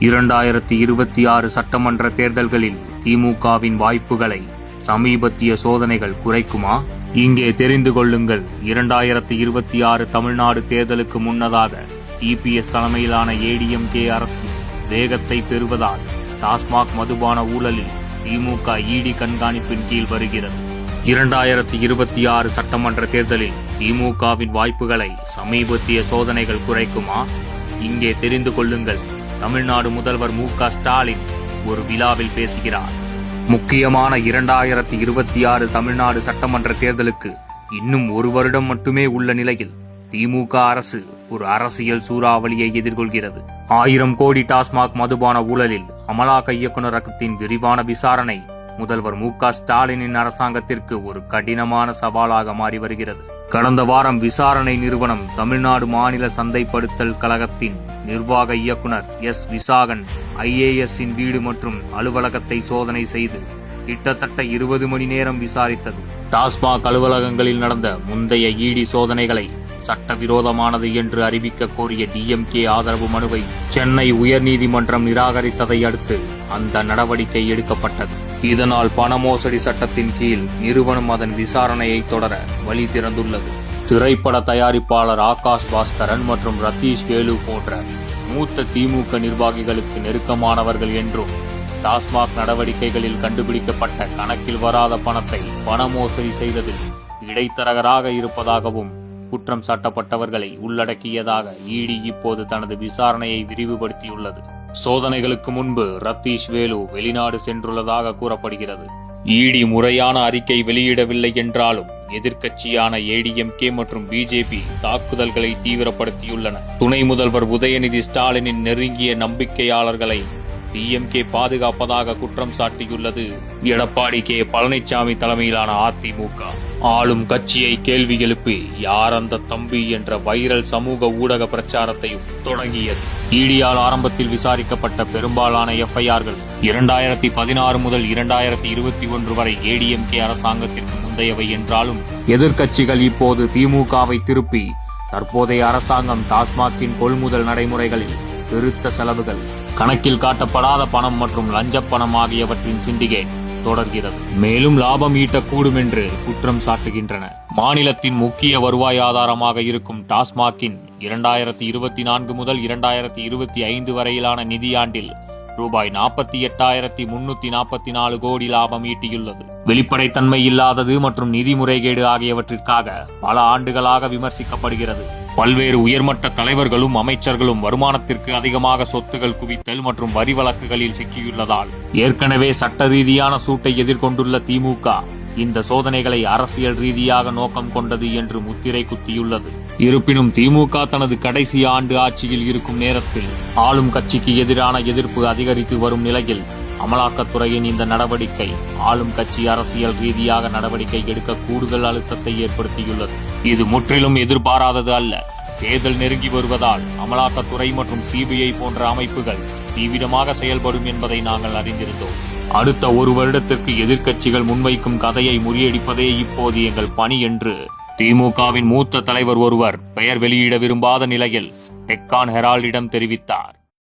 இரண்டாயிரத்தி இருபத்தி ஆறு சட்டமன்ற தேர்தல்களில் திமுகவின் வாய்ப்புகளை சமீபத்திய சோதனைகள் குறைக்குமா? இங்கே தெரிந்து கொள்ளுங்கள். இரண்டாயிரத்தி இருபத்தி ஆறு தமிழ்நாடு தேர்தலுக்கு முன்னதாக இபிஎஸ் தலைமையிலான ஏடிஎம்கே அரசு வேகத்தை பெறுவதால் டாஸ்மாக் மதுபான ஊழலில் திமுக இடி கண்காணிப்பின் கீழ் வருகிறது. இரண்டாயிரத்தி இருபத்தி ஆறு சட்டமன்ற தேர்தலில் திமுகவின் வாய்ப்புகளை சமீபத்திய சோதனைகள் குறைக்குமா? இங்கே தெரிந்து கொள்ளுங்கள். தமிழ்நாடு முதல்வர் மு க ஸ்டாலின் ஒரு விழாவில் பேசுகிறார். முக்கியமான இரண்டாயிரத்தி இருபத்தி ஆறு தமிழ்நாடு சட்டமன்ற தேர்தலுக்கு இன்னும் ஒரு வருடம் மட்டுமே உள்ள நிலையில் திமுக அரசு ஒரு அரசியல் சூறாவளியை எதிர்கொள்கிறது. ஆயிரம் கோடி டாஸ்மாக் மதுபான ஊழலில் அமலாக்க இயக்குநரகத்தின் விரிவான விசாரணை முதல்வர் மு க ஸ்டாலினின் அரசாங்கத்திற்கு ஒரு கடினமான சவாலாக மாறி வருகிறது. கடந்த வாரம் விசாரணை நிறுவனம் தமிழ்நாடு மாநில சந்தைப்படுத்தல் கழகத்தின் நிர்வாக இயக்குனர் எஸ். விசாகன் ஐஏஎஸ் வீடு மற்றும் அலுவலகத்தை சோதனை செய்து கிட்டத்தட்ட இருபது மணி நேரம் விசாரித்தது. டாஸ்மாக் அலுவலகங்களில் நடந்த முந்தைய இடி சோதனைகளை சட்டவிரோதமானது என்று அறிவிக்க கோரிய டிஎம்கே ஆதரவு மனுவை சென்னை உயர்நீதிமன்றம் நிராகரித்ததை அடுத்து அந்த நடவடிக்கை எடுக்கப்பட்டது. இதனால் பண மோசடி சட்டத்தின் கீழ் நிறுவனம் அதன் விசாரணையை தொடர வழி திறந்துள்ளது. திரைப்பட தயாரிப்பாளர் ஆகாஷ் பாஸ்கரன் மற்றும் ரத்தீஷ் வேலு போன்ற மூத்த திமுக நிர்வாகிகளுக்கு நெருக்கமானவர்கள் என்றும் டாஸ்மாக் நடவடிக்கைகளில் கண்டுபிடிக்கப்பட்ட கணக்கில் வராத பணத்தை பண மோசடி செய்ததில் இடைத்தரகராக இருப்பதாகவும் குற்றம் சாட்டப்பட்டவர்களை உள்ளடக்கியதாக இடி இப்போது தனது விசாரணையை விரிவுபடுத்தியுள்ளது. சோதனைகளுக்கு முன்பு ரத்தீஷ் வேலு வெளிநாடு சென்றுள்ளதாக கூறப்படுகிறது. இடி முறையான அறிக்கை வெளியிடவில்லை என்றாலும் எதிர்க்கட்சியான ஏடிஎம்கே மற்றும் பிஜேபி தாக்குதல்களை தீவிரப்படுத்தியுள்ளன. துணை முதல்வர் உதயநிதி ஸ்டாலினின் நெருங்கிய நம்பிக்கையாளர்களை டிஎம்கே பாதுகாப்பதாக குற்றம் சாட்டியுள்ளது. எடப்பாடி கே. பழனிசாமி தலைமையிலான அதிமுக ஆளும் கட்சியை கேள்வி எழுப்பி யார் அந்த தம்பி? என்ற வைரல் சமூக ஊடக பிரச்சாரத்தையும் தொடங்கியது. இடியால் ஆரம்பத்தில் விசாரிக்கப்பட்ட பெரும்பாலான எஃப்ஐஆர்கள் இரண்டாயிரத்தி பதினாறு முதல் இரண்டாயிரத்தி இருபத்தி ஒன்று வரை ஏடிஎம்கே அரசாங்கத்திற்கு முந்தையவை என்றாலும் எதிர்க்கட்சிகள் இப்போது திமுகவை திருப்பி தற்போதைய அரசாங்கம் டாஸ்மாகின் கொள்முதல் நடைமுறைகளில் பெருத்த செலவுகள் கணக்கில் காட்டப்படாத பணம் மற்றும் லஞ்சப் பணம் ஆகியவற்றின் சிண்டிகேட் தொடர்கிறது. மேலும் லாபம் ஈட்டக்கூடும் என்று குற்றம் சாட்டுகின்றன. மாநிலத்தின் முக்கிய வருவாய் ஆதாரமாக இருக்கும் டாஸ்மாகின் இரண்டாயிரத்தி இருபத்தி நான்கு முதல் இரண்டாயிரத்தி இருபத்தி ஐந்து வரையிலான நிதியாண்டில் ரூபாய் நாற்பத்தி எட்டாயிரத்தி முன்னூத்தி நாற்பத்தி நாலு கோடி லாபம் ஈட்டியுள்ளது. வெளிப்படைத்தன்மை இல்லாதது மற்றும் நிதி முறைகேடு ஆகியவற்றிற்காக பல ஆண்டுகளாக விமர்சிக்கப்படுகிறது. பல்வேறு உயர்மட்ட தலைவர்களும் அமைச்சர்களும் வருமானத்திற்கு அதிகமாக சொத்துகள் குவித்தல் மற்றும் வரி வழக்குகளில் சிக்கியுள்ளதால் ஏற்கனவே சட்ட ரீதியான சூட்டை எதிர்கொண்டுள்ள திமுக இந்த சோதனைகளை அரசியல் ரீதியாக நோக்கம் கொண்டது என்று முத்திரை குத்தியுள்ளது. இருப்பினும் திமுக தனது கடைசி ஆண்டு ஆட்சியில் இருக்கும் நேரத்தில் ஆளும் கட்சிக்கு எதிரான எதிர்ப்பு அதிகரித்து வரும் நிலையில் அமலாக்கத்துறையின் இந்த நடவடிக்கை ஆளும் கட்சி அரசியல் ரீதியாக நடவடிக்கை எடுக்க கூடுதல் அழுத்தத்தை ஏற்படுத்தியுள்ளது. இது முற்றிலும் எதிர்பாராதது அல்ல. தேர்தல் நெருங்கி வருவதால் அமலாக்கத்துறை மற்றும் சிபிஐ போன்ற அமைப்புகள் தீவிரமாக செயல்படும் என்பதை நாங்கள் அறிந்திருந்தோம். அடுத்த ஒரு வருடத்திற்கு எதிர்க்கட்சிகள் முன்வைக்கும் கதையை முறியடிப்பதே இப்போது எங்கள் பணி என்று திமுகவின் மூத்த தலைவர் ஒருவர் பெயர் வெளியிட விரும்பாத நிலையில் டெக்கான் ஹெரால்டிடம் தெரிவித்தார்.